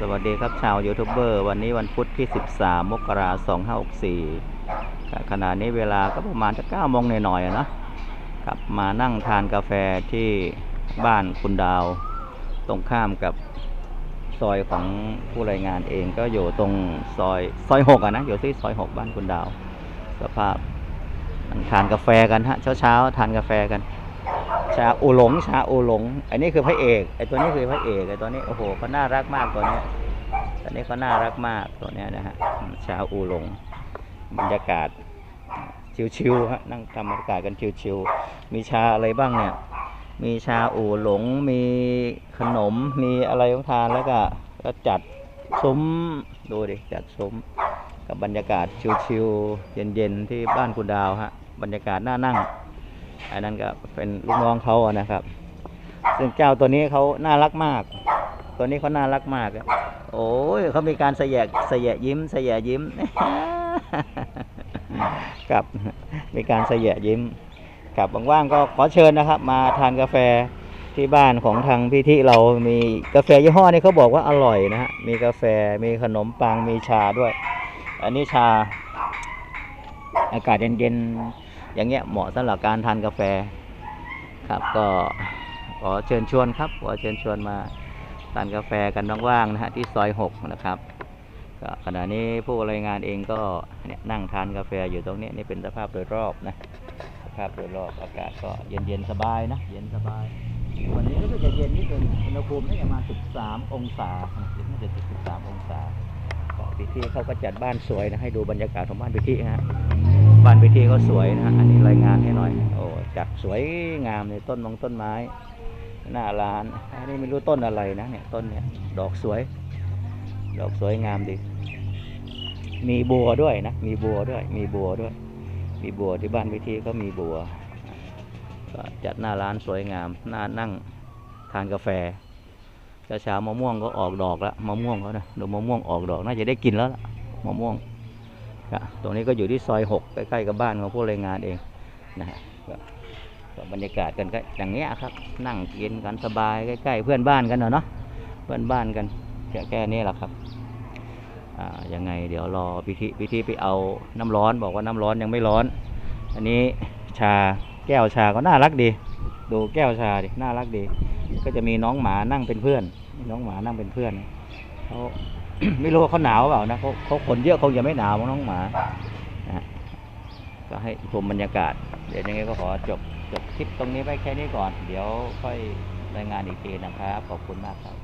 สวัสดีครับชาวยูทูบเบอร์วันนี้วันพุธที่ 13 มกราคม 2564 ขณะนี้เวลาก็ประมาณจะ9โมงหน่อยๆอะนะครับมานั่งทานกาแฟที่บ้านคุณดาว ตรงข้ามกับซอยของผู้รายงานเองก็อยู่ตรงซอยซอยหกอะนะอยู่ที่ซอยหกบ้านคุณดาว สภาพทานกาแฟกันฮะเช้าๆทานกาแฟกัน ชาอูหลงชาอูหลง อันนี้คือพระเอกไอ้ตัวนี้คือพระเอกไอ้ตัวนี้โอ้โหเขาน่ารักมากตัวนี้ตัวนี้เขาน่ารักมากตัวนี้นะฮะชาอูหลงบรรยากาศชิวๆฮะนั่งทำบรรยากาศกันชิวๆมีชาอะไรบ้างเนี่ย มีชาอูหลง มีขนม มีอะไรต้องทานแล้วก็ก็จัดซุ้มดูดิจัดซุ้มกับบรรยากาศชิวๆเย็นๆที่บ้านคุณดาวฮะบรรยากาศน่านั่ง อันนั้นก็เป็นลูกน้องเขาอะนะครับ ซึ่งเจ้าตัวนี้เขาน่ารักมาก ตัวนี้เขาน่ารักมากโอ้ยเขามีการเสยะเสยะยิ้มเสยะยิ้มกับมีการเสยะยิ้มกับว่างๆก็ขอเชิญนะครับ มาทานกาแฟที่บ้านของทางพี่ที่เรามีกาแฟยี่ห้อนี้เขาบอกว่าอร่อยนะฮะมีกาแฟมีขนมปังมีชาด้วย อันนี้ชาอากาศเย็นๆ อย่างเงี้ยเหมาะสำหรับการทานกาแฟครับก็ขอเชิญชวนครับขอเชิญชวนมาทานกาแฟกันว่างๆนะฮะที่ซอยหกนะครับก็ขณะนี้ผู้รายงานเองก็เนี่ยนั่งทานกาแฟอยู่ตรงนี้นี่เป็นสภาพโดยรอบนะสภาพโดยรอบอากาศก็เย็นๆสบายนะเย็นสบาย วันนี้ก็จะเย็นนิดนึงอุณหภูมิน่าจะมา 13 องศาน่าจะ13 องศาก็พิธีเขาก็จัดบ้านสวยนะให้ดูบรรยากาศของบ้านพิธีฮะ บ้านพิธีเขาสวยนะฮะอันนี้รายงานให้หน่อย โอ้จัดสวยงามเลยต้นมงต้นไม้ หน้าร้านอันนี้ไม่รู้ต้นอะไรนะเนี่ยต้นเนี่ยดอกสวย ดอกสวยงามดี มีบัวด้วยนะ มีบัวด้วย มีบัวด้วย มีบัวที่บ้านพิธีก็มีบัวก็จัดหน้าร้านสวยงามหน้านั่งทานกาแฟเช้าๆมะม่วงก็ออกดอกแล้วมะม่วงเขานะดูมะม่วงออกดอกน่าจะได้กินแล้วล่ะมะม่วง ครับตรงนี้ก็อยู่ที่ซอยหกใกล้ๆกับบ้านของผู้รายงานเองนะฮะก็บรรยากาศกันก็อย่างเงี้ยครับ นั่งกินกันสบายใกล้ๆเพื่อนบ้านกันเนาะเนาะเพื่อนบ้านกันแค่แค่นี้แหละครับอ่ายังไงเดี๋ยวรอพิธีพิธีไปเอาน้ำร้อนบอกว่าน้ำร้อนยังไม่ร้อน อันนี้ชาแก้วชาก็น่ารักดี ดูแก้วชาดิน่ารักดี ก็จะมีน้องหมานั่งเป็นเพื่อน น้องหมานั่งเป็นเพื่อนเขา ไม่รู้ว่าเขาหนาวเปล่านะเขาเขาขนเยอะคงจะไม่หนาวมั้งน้องหมานะก็ให้ชมบรรยากาศ เดี๋ยวยังไงก็ขอจบจบคลิปตรงนี้ไปแค่นี้ก่อน เดี๋ยวค่อยรายงานอีกทีนะครับ ขอบคุณมากครับ